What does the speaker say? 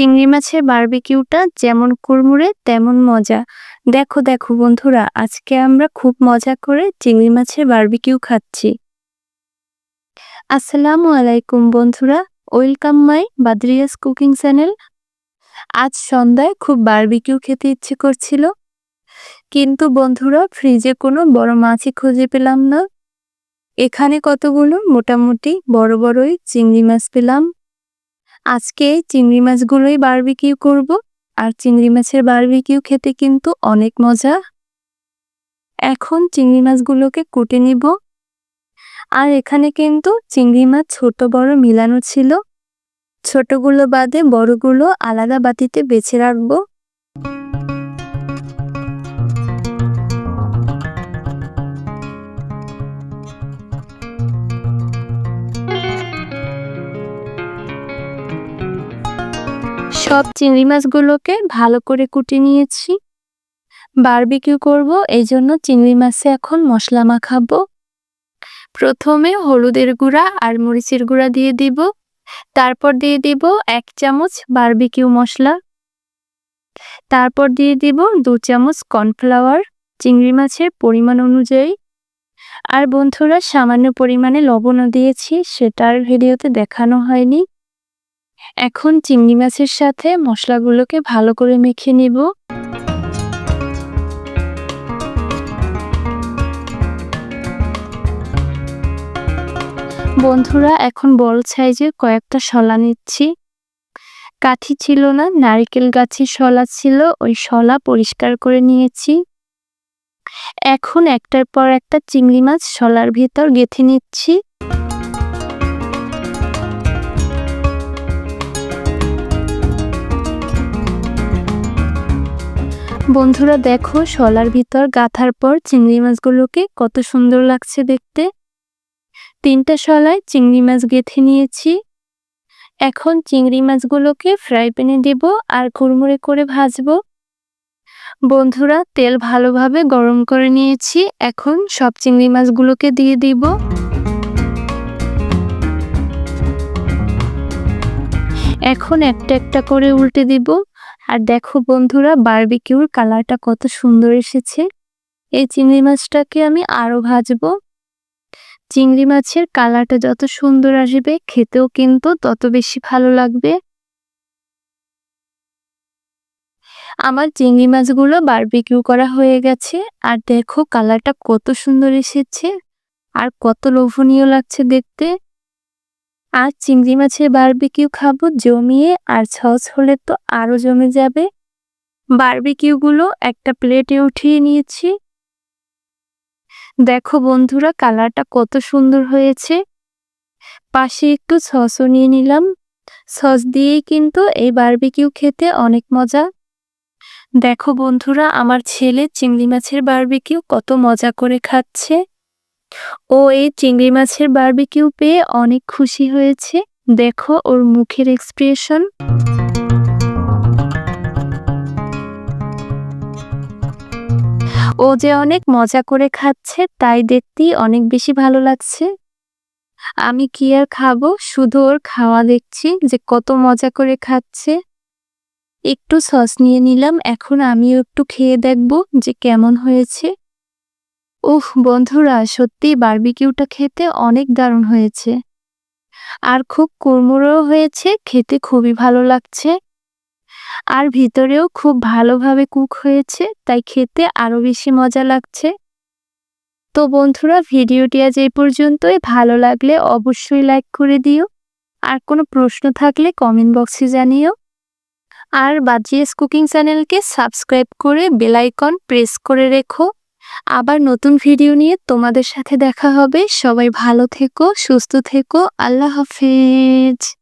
চিংড়ি মাছের বারবিকিউটা যেমন কুড়মুড়ে, তেমন মজা। দেখো দেখো বন্ধুরা, আজকে আমরা খুব মজা করে চিংড়ি মাছের বারবিকিউ খাচ্ছি। আসসালামু আলাইকুম বন্ধুরা, welcome my Badriyas cooking channel. আজ সন্ধ্যায় খুব বারবিকিউ খেতে ইচ্ছে করছিল, কিন্তু বন্ধুরা, ফ্রিজে কোনো বড় মাছই খুঁজে পেলাম না। এখানে কতগুলো? মোটামুটি বড় বড়ই চিংড়ি মাছ পেলাম। আজকে চিংড়ি মাছগুলোই বারবিকিউ করব। আর চিংড়ি মাছের বারবিকিউ খেতে কিন্তু অনেক মজা। এখন চিংড়ি মাছগুলোকে কুটে নিব। আর এখানে কিন্তু চিংড়ি মাছ ছোট বড় মিলানো ছিল। ছোটগুলো বাদে বড়গুলো আলাদা বাতিতে বেছে রাখব। সব চিংড়ি মাছগুলোকে ভালো করে কুটে নিয়েছি। বারবিকিউ করব এই জন্য চিংড়ি মাছে এখন মশলা মাখাবো। প্রথমে হলুদের গুঁড়া আর মরিচের গুঁড়া দিয়ে দিব। তারপর দিয়ে দিব এক চামচ বারবিকিউ মশলা। তারপর দিয়ে দিব দু চামচ কর্নফ্লাওয়ার চিংড়ি মাছের পরিমাণ অনুযায়ী। আর বন্ধুরা, সামান্য পরিমাণে লবণও দিয়েছি সেটার ভিডিওতে দেখানো হয়নি। এখন চিংড়ি মাছের সাথে মশলাগুলোকে ভালো করে মেখে নিব। বন্ধুরা, এখন বড় সাইজের কয়েকটা শলা নিচ্ছি। কাঠি ছিল না, নারিকেল গাছের শলা ছিল, ওই শলা পরিষ্কার করে নিয়েছি। এখন একটার পর একটা চিংড়ি মাছ শলার ভিতর গেঁথে নিচ্ছি। বন্ধুরা দেখো, শলার ভিতর গাথার পর চিংড়ি মাছগুলোকে কত সুন্দর লাগছে দেখতে। তিনটা শলায় চিংড়ি মাছ গেঁথে নিয়েছি। এখন চিংড়ি মাছগুলোকে ফ্রাই প্যানে দেব আর কুড়মুড়ে করে ভাজবো। বন্ধুরা, তেল ভালোভাবে গরম করে নিয়েছি। এখন সব চিংড়ি মাছগুলোকে দিয়ে দিব। এখন একটা একটা করে উল্টে দিব। আর দেখো বন্ধুরা বারবিকিউর কালারটা কত সুন্দর এসেছে। এই চিংড়ি মাছটাকে আমি আরও ভাজবো। চিংড়ি মাছের কালারটা যত সুন্দর আসবে, খেতেও কিন্তু তত বেশি ভালো লাগবে। আমার চিংড়ি মাছগুলো বারবিকিউ করা হয়ে গেছে, আর দেখো কালারটা কত সুন্দর এসেছে। আর কত লোভনীয় লাগছে দেখতে। আর চিংড়ি মাছের বারবিকিউ খাব জমিয়ে, আর সস হলে তো আরও জমে যাবে। বারবিকিউগুলো একটা প্লেটে উঠিয়ে নিয়েছি। দেখো বন্ধুরা কালারটা কত সুন্দর হয়েছে। পাশে একটু সসও নিয়ে নিলাম। সস দিয়েই কিন্তু এই বারবিকিউ খেতে অনেক মজা। দেখো বন্ধুরা, আমার ছেলে চিংড়ি মাছের বারবিকিউ কত মজা করে খাচ্ছে। ও এই চিংড়ি মাছের বারবিকিউ পেয়ে অনেক খুশি হয়েছে। দেখো ওর মুখের এক্সপ্রেশন ও যে অনেক মজা করে খাচ্ছে, তাই দেখতেই অনেক বেশি ভালো লাগছে। আমি কি আর খাব? শুধু ওর খাওয়া দেখছি যে কত মজা করে খাচ্ছে। একটু সস নিয়ে নিলাম, এখন আমিও একটু খেয়ে দেখব যে কেমন হয়েছে। উফ বন্ধুরা সত্যি বারবিকিউটা খেতে অনেক দারুণ হয়েছে। আর খুব কুড়মুড়ো হয়েছে, খেতে খুবই ভালো লাগছে। আর ভিতরেও খুব ভালোভাবে কুক হয়েছে, তাই খেতে আরও বেশি মজা লাগছে। তো বন্ধুরা, ভিডিওটি আজ এই পর্যন্তই। ভালো লাগলে অবশ্যই লাইক করে দিও। আর কোনো প্রশ্ন থাকলে কমেন্ট বক্সে জানিও। আর বাজিএস কুকিং চ্যানেলকে সাবস্ক্রাইব করে বেলাইকন প্রেস করে রেখো। আবার নতুন ভিডিও নিয়ে তোমাদের সাথে দেখা হবে। সবাই ভালো থেকো, সুস্থ থেকো। আল্লাহ হাফেজ।